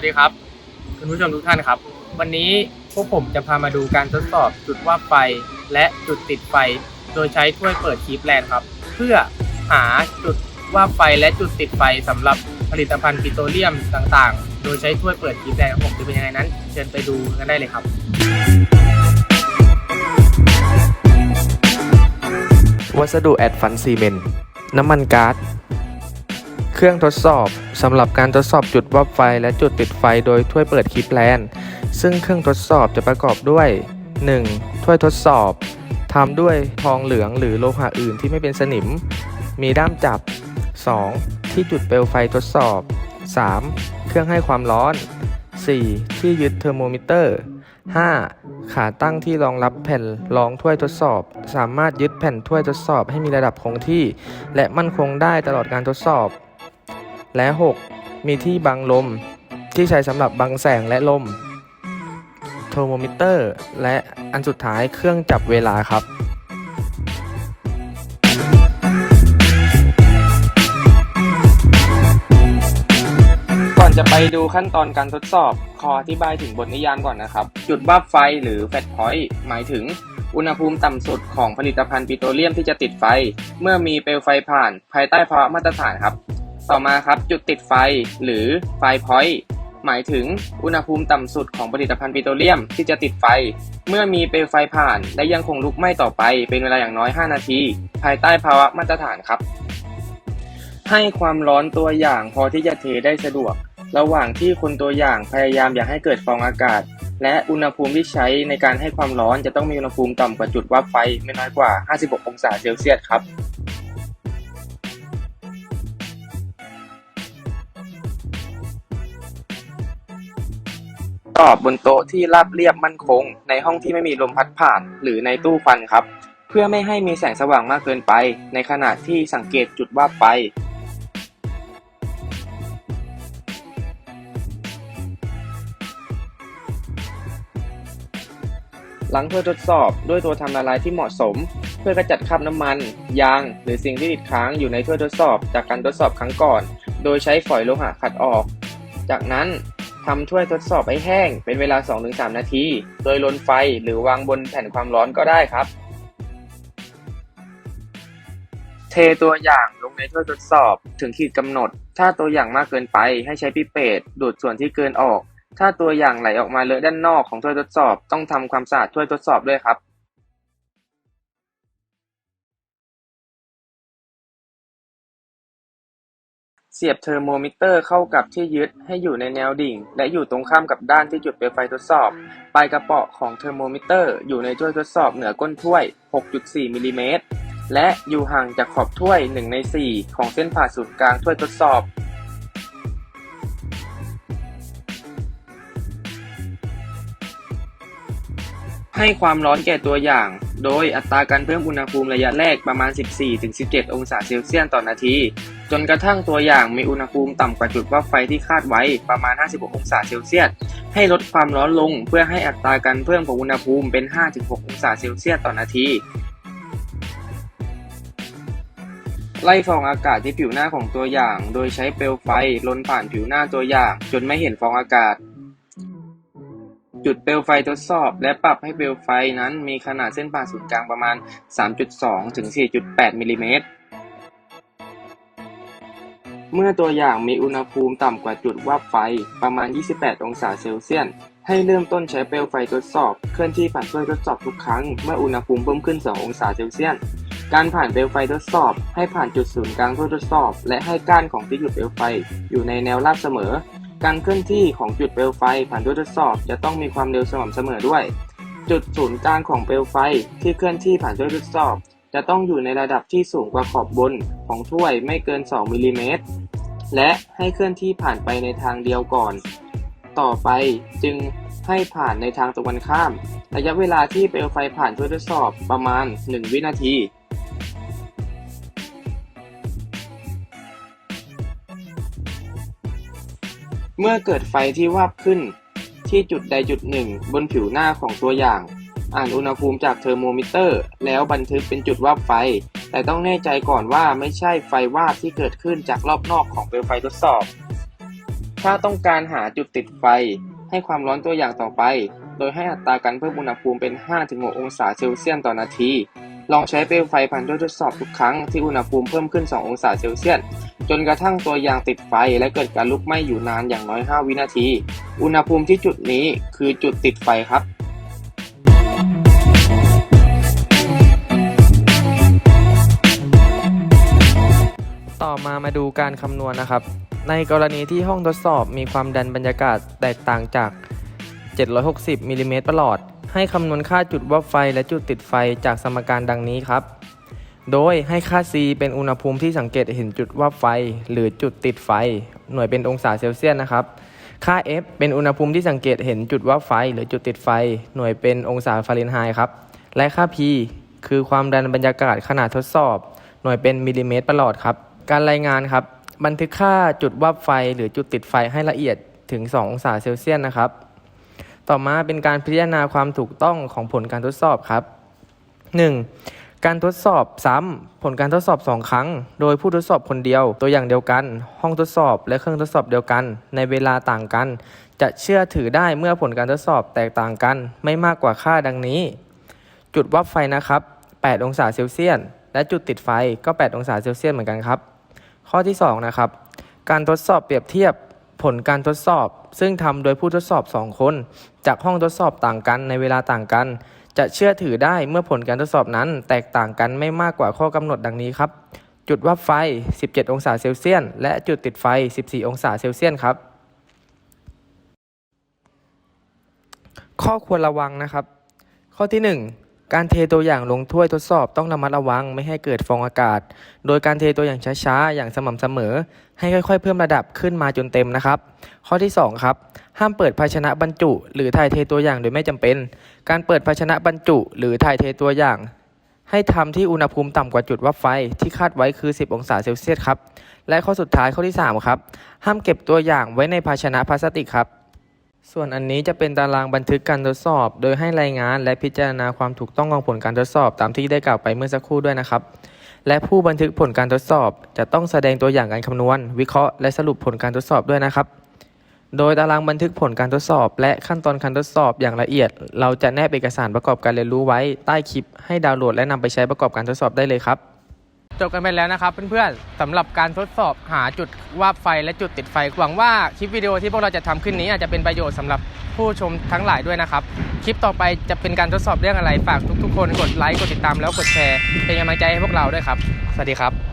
วัสดีครับคุณผู้ชมทุกท่านครับ วันนี้พวกผมจะพามาดูการทดสอบจุดว่าไฟและจุดติดไฟ โดยใช้ถ้วยเปิดคีบแลนครับ เพื่อหาจุดว่าไฟและจุดติดไฟสำหรับผลิตภัณฑ์ปิโตรเลียมต่างๆ โดยใช้ถ้วยเปิดคีบแลนของผมจะเป็นยังไงนั้น เชิญไปดูกันได้เลยครับ วัสดุแอดฟันซีเมนต์น้ำมันก๊าซ เครื่องทดสอบสำหรับการทดสอบจุดวับไฟและจุดติดไฟโดยถ้วยเปิดคลิปแลนซึ่งเครื่องทดสอบจะประกอบด้วย 1. ถ้วยทดสอบทำด้วยทองเหลืองหรือโลหะอื่นที่ไม่เป็นสนิม มีด้ามจับ 2. ที่จุดเปลวไฟทดสอบ 3. เครื่องให้ความร้อน 4. ที่ยึดเทอร์โมมิเตอร์ 5. ขาตั้งที่รองรับแผ่นรองถ้วยทดสอบ สามารถยึดแผ่นถ้วยทดสอบให้มีระดับคงที่ และมั่นคงได้ตลอดการทดสอบ และ 6. มีที่บังลม ที่ใช้สำหรับบังแสงและลม เทอร์โมมิเตอร์ และอันสุดท้ายเครื่องจับเวลาครับก่อนจะไปดูขั้นตอนการทดสอบ ขออธิบายถึงบทนิยามก่อนนะครับ จุดบับไฟหรือแฟตพอยต์หมายถึงอุณหภูมิต่ำสุดของผลิตภัณฑ์ปิโตรเลียมที่จะติดไฟ เมื่อมีเปลวไฟผ่านภายใต้ภาวะมาตรฐานครับ ต่อมาครับจุดติดไฟหรือไฟพอยต์หมายถึงอุณหภูมิต่ำสุดของผลิตภัณฑ์ปิโตรเลียมที่จะติดไฟ เมื่อมีเปลวไฟผ่าน และยังคงลุกไหม้ต่อไปเป็นเวลาอย่างน้อย 5 นาที ภายใต้ภาวะมาตรฐานครับ ให้ความร้อนตัวอย่างพอที่จะเทได้สะดวก ระหว่างที่คนตัวอย่างพยายามอย่าให้เกิดฟองอากาศ และอุณหภูมิที่ใช้ในการให้ความร้อนจะต้องมีอุณหภูมิต่ำกว่าจุดวับไฟไม่น้อยกว่า 56 องศาเซลเซียสครับ ตอบบนโต๊ะที่ราบเรียบมั่นคง ในห้องที่ไม่มีลมพัดผ่าน หรือในตู้ควันครับ เพื่อไม่ให้มีแสงสว่างมากเกินไป ในขณะที่สังเกตจุดว่าบไฟหลังเพื่อทดสอบด้วยตัวทำละลายที่เหมาะสม เพื่อกระจัดคราบน้ำมัน ยาง หรือสิ่งที่ติดค้างอยู่ในถ้วยทดสอบ จากการทดสอบครั้งก่อน โดยใช้ฝอยโลหะขัดออก จากนั้น ทำถ้วยทดสอบให้แห้ง เป็นเวลา 2-3 นาที โดยลนไฟหรือวางบนแผ่นความร้อนก็ได้ครับ เทตัวอย่างลงในถ้วยทดสอบถึงขีดกำหนด ถ้าตัวอย่างมากเกินไปให้ใช้ปิเปตดูดส่วนที่เกินออก ถ้าตัวอย่างไหลออกมาเลอะด้านนอกของถ้วยทดสอบ ต้องทำความสะอาดถ้วยทดสอบด้วยครับ เสียบเทอร์โมมิเตอร์เข้ากับที่ยึดให้อยู่ในแนวดิ่ง และอยู่ตรงข้ามกับด้านที่จุดเปลวไฟทดสอบ ปลายกระเป๋อของเทอร์โมมิเตอร์อยู่ในถ้วยทดสอบเหนือก้นถ้วย 6.4 มิลลิเมตร และอยู่ห่างจากขอบถ้วย 1 ใน 4 ของเส้นผ่าศูนย์กลางถ้วยทดสอบให้ความร้อนแก่ตัวอย่าง โดยอัตราการเพิ่มอุณหภูมิระยะแรกประมาณ 14-17 องศาเซลเซียสต่อนาที จนกระทั่งตัวอย่างมีอุณหภูมิต่ำกว่าจุดว่าไฟที่คาดไว้ประมาณ 56 องศาเซลเซียส ให้ลดความร้อนลงเพื่อให้อัตราการเพิ่มของอุณหภูมิเป็น 5-6 องศาเซลเซียสต่อนาทีไล่ฟองอากาศที่ผิวหน้าของตัวอย่าง โดยใช้เปลวไฟลนผ่านผิวหน้าตัวอย่าง จนไม่เห็นฟองอากาศ จุดเปลวไฟทดสอบ และปรับให้เปลวไฟนั้นมีขนาดเส้นผ่าศูนย์กลางประมาณ 3.2 ถึง 4.8 มิลลิเมตร เมื่อตัวอย่างมีอุณหภูมิต่ำกว่าจุดวาบไฟประมาณ 28 องศาเซลเซียส ให้เริ่มต้นใช้เปลวไฟทดสอบ เคลื่อนที่ผ่านถ้วยทดสอบทุกครั้ง เมื่ออุณหภูมิเพิ่มขึ้น 2 องศาเซลเซียส การผ่านเปลวไฟทดสอบ ให้ผ่านจุดศูนย์กลางถ้วยทดสอบ และให้ก้านของที่จุดเปลวไฟอยู่ในแนวราบเสมอ การเคลื่อนที่ของจุดเปลวไฟผ่านถ้วยทดสอบ จะต้องมีความเร็วสม่ำเสมอด้วย จุดศูนย์กลางของเปลวไฟที่เคลื่อนที่ผ่านถ้วยทดสอบ จะต้องอยู่ในระดับที่สูงกว่าขอบบนของถ้วยไม่เกิน 2มิลลิเมตร และให้เคลื่อนที่ผ่านไปในทางเดียวก่อน ต่อไปจึงให้ผ่านในทางตรงกันข้าม ระยะเวลาที่เปลวไฟผ่านถ้วยทดสอบประมาณ 1 วินาที เมื่อเกิดไฟที่วาบขึ้นที่จุดใดจุดหนึ่ง บนผิวหน้าของตัวอย่าง อ่านอุณหภูมิจากเทอร์โมมิเตอร์ แล้วบันทึกเป็นจุดวาบไฟ แต่ต้องแน่ใจก่อนว่าไม่ใช่ไฟวาบที่เกิดขึ้นจากรอบนอกของเปลวไฟทดสอบ ถ้าต้องการหาจุดติดไฟ ให้ความร้อนตัวอย่างต่อไป โดยให้อัตราการเพิ่มอุณหภูมิเป็น 5-6 องศาเซลเซียสต่อนาที ลองใช้เปลวไฟพันด้วยทดสอบทุกครั้งที่อุณหภูมิเพิ่มขึ้น 2 องศาเซลเซียสจนกระทั่งตัวอย่างติดไฟและเกิดการลุกไหม้อยู่นานอย่างน้อย 5 วินาที อุณหภูมิที่จุดนี้คือจุดติดไฟครับ มามาดูการคำนวณนะครับ ในกรณีที่ห้องทดสอบมีความดันบรรยากาศแตกต่างจาก 760มิลลิเมตรประหลอด ให้คำนวณค่าจุดวับไฟและจุดติดไฟจากสมการดังนี้ครับ โดยให้ค่า C เป็นอุณหภูมิที่สังเกตเห็นจุดวับไฟ หรือจุดติดไฟ หน่วยเป็นองศาเซลเซียสนะครับ ค่า F เป็นอุณหภูมิที่สังเกตเห็นจุดวับไฟ หรือจุดติดไฟ หน่วยเป็นองศาฟาเรนไฮต์ครับ และค่า P คือความดันบรรยากาศขนาดทดสอบ หน่วยเป็นมิลลิเมตรประหลอดครับ การรายงานครับ บันทึกค่าจุดวับไฟหรือจุดติดไฟให้ละเอียดถึง 2 องศาเซลเซียสนะครับ ต่อมาเป็นการพิจารณาความถูกต้องของผลการทดสอบครับ 1. การทดสอบซ้ำผลการทดสอบ 2 ครั้ง โดยผู้ทดสอบคนเดียว ตัวอย่างเดียวกัน ห้องทดสอบและเครื่องทดสอบเดียวกัน ในเวลาต่างกัน จะเชื่อถือได้เมื่อผลการทดสอบแตกต่างกัน ไม่มากกว่าค่าดังนี้ จุดวับไฟนะครับ 8 องศาเซลเซียส และจุดติดไฟก็ 8 องศาเซลเซียสเหมือนกันครับ ข้อที่2นะครับการทดสอบเปรียบเทียบผลการทดสอบ ซึ่งทำโดยผู้ทดสอบ 2 คน จากห้องทดสอบต่างกันในเวลาต่างกัน จะเชื่อถือได้เมื่อผลการทดสอบนั้น แตกต่างกันไม่มากกว่าข้อกำหนดดังนี้ครับ จุดวับไฟ 17 องศาเซลเซียสและจุดติดไฟ 14 องศาเซลเซียสครับ ข้อควรระวังนะครับ ข้อที่ 1 การเทตัวอย่างลงถ้วยทดสอบต้องระมัดระวังไม่ให้เกิดฟองอากาศ โดยการเทตัวอย่างช้าๆ อย่างสม่ำเสมอ ให้ค่อยๆ เพิ่มระดับขึ้นมาจนเต็มนะครับ ข้อที่ 2 ครับ ห้ามเปิดภาชนะบรรจุ หรือถ่ายเทตัวอย่างโดยไม่จำเป็น การเปิดภาชนะบรรจุ หรือถ่ายเทตัวอย่าง ให้ทำที่อุณหภูมิต่ำกว่าจุดวับไฟที่คาดไว้คือ 10 องศาเซลเซียสครับ และข้อสุดท้ายข้อที่3ครับ ห้ามเก็บตัวอย่างไว้ในภาชนะพลาสติกครับ ส่วนอันนี้จะเป็นตารางบันทึกการทดสอบ โดยให้รายงานและพิจารณาความถูกต้องของผลการทดสอบตามที่ได้กล่าวไปเมื่อสักครู่ด้วยนะครับ และผู้บันทึกผลการทดสอบ จะต้องแสดงตัวอย่างการคำนวณ วิเคราะห์และสรุปผลการทดสอบด้วยนะครับ โดยตารางบันทึกผลการทดสอบ และขั้นตอนการทดสอบอย่างละเอียด เราจะแนบเอกสารประกอบการเรียนรู้ไว้ใต้คลิป ให้ดาวน์โหลดและนำไปใช้ประกอบการทดสอบได้เลยครับ จบกันไปแล้วนะครับเพื่อนๆสำหรับการทดสอบหาจุดวาบไฟและจุดติดไฟหวังว่าคลิปวิดีโอที่พวกเราจะทำขึ้นนี้อาจจะเป็นประโยชน์สำหรับผู้ชมทั้งหลายด้วยนะครับ คลิปต่อไปจะเป็นการทดสอบเรื่องอะไรฝากทุกๆ คนกดไลค์กดติดตามแล้วกดแชร์เป็นกำลังใจให้พวกเราด้วยครับ สวัสดีครับ